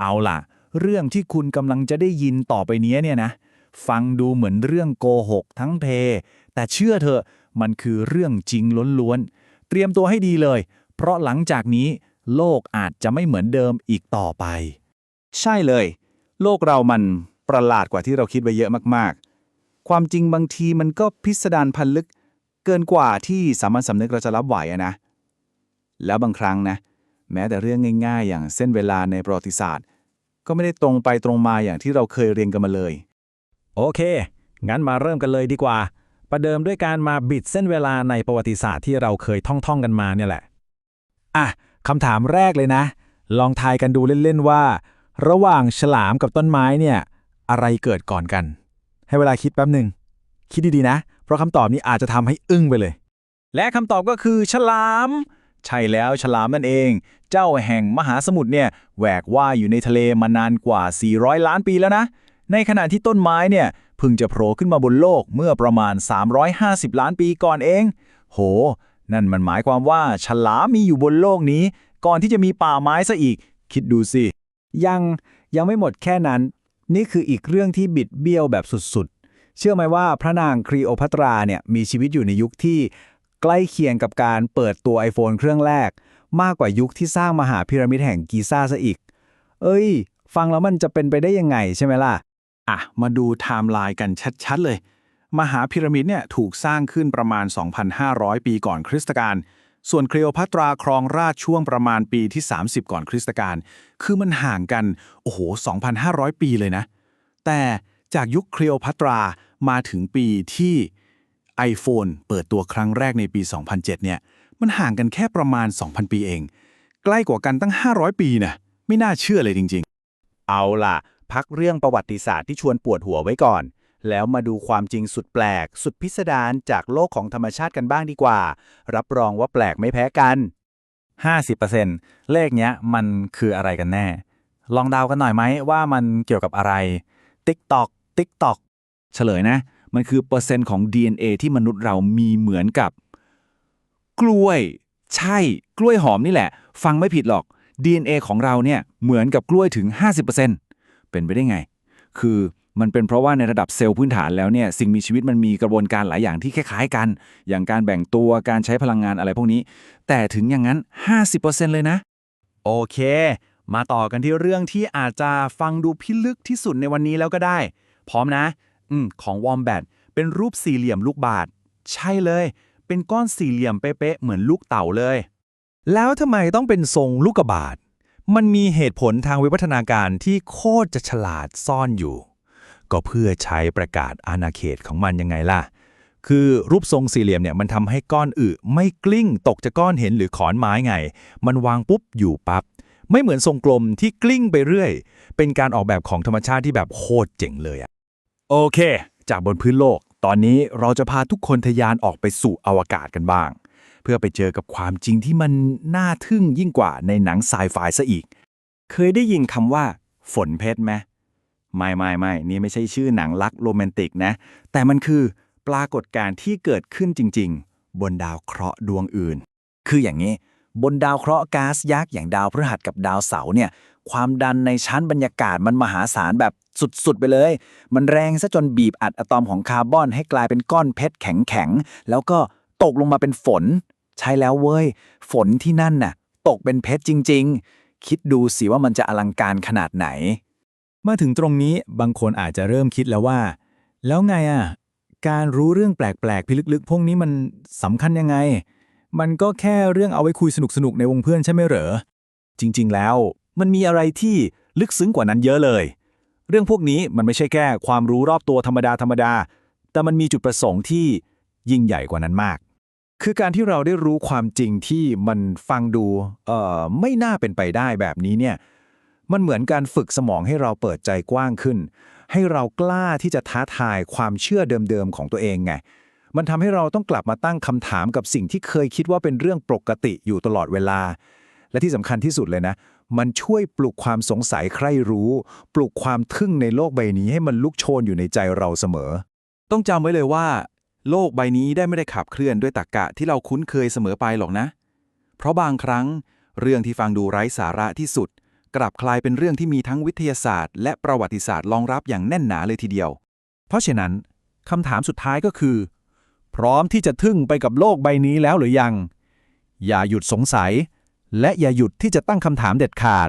เอาล่ะ เรื่องที่คุณกำลังจะได้ยินต่อไปนี้เนี่ยนะ ฟังดูเหมือนเรื่องโกหกทั้งเพ แต่เชื่อเถอะมันคือเรื่องจริงล้วนๆ เตรียมตัวให้ดีเลย เพราะหลังจากนี้ โลกอาจจะไม่เหมือนเดิมอีกต่อไป ใช่เลย โลกเรามันประหลาดกว่าที่เราคิดไว้เยอะมากๆ ความจริงบางทีมันก็พิสดารพันลึก เกินกว่าที่สามัญสำนึกเราจะรับไหวนะ แล้วบางครั้งนะ แม้แต่เรื่องง่าย ๆ อย่างเส้นเวลาในประวัติศาสตร์ ก็ไม่ได้ตรงไปตรงมาอย่างที่เราเคยเรียนกันมาเลย โอเค งั้นมาเริ่มกันเลยดีกว่า ประเดิมด้วยการมาบิดเส้นเวลาในประวัติศาสตร์ที่เราเคยท่องๆกันมาเนี่ยแหละ อะคำถามแรกเลยนะ ลองทายกันดูเล่นๆว่า ระหว่างฉลามกับต้นไม้เนี่ย อะไรเกิดก่อนกัน ให้เวลาคิดแป๊บหนึ่งคิดดีๆนะ เพราะคำตอบนี้อาจจะทำให้อึ้งไปเลย และคำตอบก็คือฉลาม ใช่แล้วฉลามนั่นเอง เจ้าแห่งมหาสมุทรเนี่ยแหวกว่ายอยู่ในทะเลมานานกว่า 400 ล้านปีแล้วนะ ในขณะที่ต้นไม้เนี่ยเพิ่งจะโผล่ขึ้นมาบนโลกเมื่อประมาณ 350 ล้านปีก่อนเอง โห นั่นมันหมายความว่าฉลามมีอยู่บนโลกนี้ ก่อนที่จะมีป่าไม้ซะอีก คิดดูสิ ยังยังไม่หมดแค่นั้น นี่คืออีกเรื่องที่บิดเบี้ยวแบบสุดๆ เชื่อไหมว่าพระนางครีโอพัตราเนี่ยมีชีวิตอยู่ในยุคที่ ใกล้เคียงกับการเปิดตัว iPhone เครื่องแรก มากกว่ายุคที่สร้างมหาพีระมิดแห่งกีซ่าซะอีก เอ้ย ฟังแล้วมันจะเป็นไปได้ยังไงใช่ไหมล่ะ อะ มาดูไทม์ไลน์กันชัดๆเลย มหาพีระมิดเนี่ยถูกสร้างขึ้นประมาณ 2,500 ปีก่อนคริสตกาลส่วนคลีโอพัตราครองราชช่วงประมาณปีที่ 30 ก่อนคริสตกาล คือมันห่างกัน โอ้โห 2,500 ปีเลยนะ แต่จากยุคคลีโอพัตรามาถึงปีที่ iPhone เปิดตัวครั้งแรกในปี 2007 เนี่ย มันห่างกันแค่ประมาณ 2,000 ปีเอง ใกล้กว่ากันตั้ง 500 ปีนะไม่น่าเชื่อเลยจริง ๆ เอาล่ะ พักเรื่องประวัติศาสตร์ที่ชวนปวดหัวไว้ก่อน แล้วมาดูความจริงสุดแปลก สุดพิสดารจากโลกของธรรมชาติกันบ้างดีกว่า รับรองว่าแปลกไม่แพ้กัน 50%เลขเนี้ยมันคืออะไรกันแน่ ลองเดากันหน่อยไหมว่ามันเกี่ยวกับอะไร TikTok TikTok เฉลยนะ มันคือเปอร์เซ็นต์ของ DNA ที่มนุษย์เรามีเหมือนกับ กล้วย ใช่ กล้วยหอมนี่แหละ ฟังไม่ผิดหรอก DNA ของเราเนี่ยเหมือนกับกล้วยถึง 50%เป็นไปได้ไง คือมันเป็นเพราะว่าในระดับเซลล์พื้นฐานแล้วเนี่ยสิ่งมีชีวิตมันมีกระบวนการหลายอย่างที่คล้ายๆกัน อย่างการแบ่งตัวการใช้พลังงานอะไรพวกนี้ แต่ถึงอย่างนั้น 50%เลยนะ โอเค มาต่อกันที่เรื่องที่อาจจะฟังดูพิลึกที่สุดในวันนี้แล้วก็ได้ พร้อมนะ อืมของวอมแบตเป็นรูปสี่เหลี่ยมลูกบาศก์ใช่เลย เป็นก้อนสี่เหลี่ยมเป๊ะๆเหมือนลูกเต่าเลย แล้วทำไมต้องเป็นทรงลูกกระบาดมันมีเหตุผลทางวิวัฒนาการที่โคตรจะฉลาดซ่อนอยู่ ก็เพื่อใช้ประกาศอาณาเขตของมันยังไงล่ะ คือรูปทรงสี่เหลี่ยมเนี่ยมันทำให้ก้อนอึไม่กลิ้งตกจากก้อนเห็นหรือขอนไม้ไง มันวางปุ๊บอยู่ปับ๊บไม่เหมือนทรงกลมที่กลิ้งไปเรื่อย เป็นการออกแบบของธรรมชาติที่แบบโคตรเจ๋งเลยอะ โอเค จากบนพื้นโลก ตอนนี้เราจะพาทุกคนทะยานออกไปสู่อวกาศกันบ้าง เพื่อไปเจอกับความจริงที่มันน่าทึ่งยิ่งกว่าในหนังไซไฟซะอีก เคยได้ยินคำว่า ฝนเพชรไหมไม่ไม่ไม่นี่ไม่ใช่ชื่อหนังรักโรแมนติกนะ แต่มันคือปรากฏการณ์ที่เกิดขึ้นจริง ๆ บนดาวเคราะห์ดวงอื่น คืออย่างนี้ บนดาวเคราะห์ก๊าซยักษ์อย่างดาวพฤหัสกับดาวเสาร์เนี่ย ความดันในชั้นบรรยากาศมันมหาศาลแบบสุด ๆ ไปเลย มันแรงซะจนบีบอัดอะตอมของคาร์บอนให้กลายเป็นก้อนเพชรแข็งๆ แล้วก็ตกลงมาเป็นฝน ใช่แล้วเว้ย ฝนที่นั่นน่ะ ตกเป็นเพชรจริง ๆ คิดดูสิว่ามันจะอลังการขนาดไหน มาถึงตรงนี้บางคนอาจจะเริ่มคิดแล้วว่า แล้วไงอะ การรู้เรื่องแปลก ๆ พิลึก ๆ พวกนี้มันสำคัญยังไง มันก็แค่เรื่องเอาไว้คุยสนุกๆในวงเพื่อนใช่ไหมเหรอจริง ๆ แล้ว มันมีอะไรที่ลึกซึ้งกว่านั้นเยอะเลย เรื่องพวกนี้มันไม่ใช่แค่ความรู้รอบตัวธรรมดาธรรมดา แต่มันมีจุดประสงค์ที่ยิ่งใหญ่กว่านั้นมาก คือการที่เราได้รู้ความจริงที่มันฟังดูเอ่อไม่น่าเป็นไปได้แบบนี้เนี่ย มันเหมือนการฝึกสมองให้เราเปิดใจกว้างขึ้น ให้เรากล้าที่จะท้าทายความเชื่อเดิมๆของตัวเองไง มันทำให้เราต้องกลับมาตั้งคำถามกับสิ่งที่เคยคิดว่าเป็นเรื่องปกติอยู่ตลอดเวลา และที่สำคัญที่สุดเลยนะ มันช่วยปลุกความสงสัยใคร่รู้ ปลุกความทึ่งในโลกใบนี้ให้มันลุกโชนอยู่ในใจเราเสมอ ต้องจำไว้เลยว่า โลกใบนี้ได้ไม่ได้ขับเคลื่อนด้วยตรรกกะที่เราคุ้นเคยเสมอไปหรอกนะ เพราะบางครั้ง เรื่องที่ฟังดูไร้สาระที่สุด กลับกลายเป็นเรื่องที่มีทั้งวิทยาศาสตร์ และประวัติศาสตร์รองรับอย่างแน่นหนาเลยทีเดียว เพราะฉะนั้นคำถามสุดท้ายก็คือ พร้อมที่จะทึ่งไปกับโลกใบนี้แล้วหรือยัง อย่าหยุดสงสัย และอย่าหยุดที่จะตั้งคำถามเด็ดขาด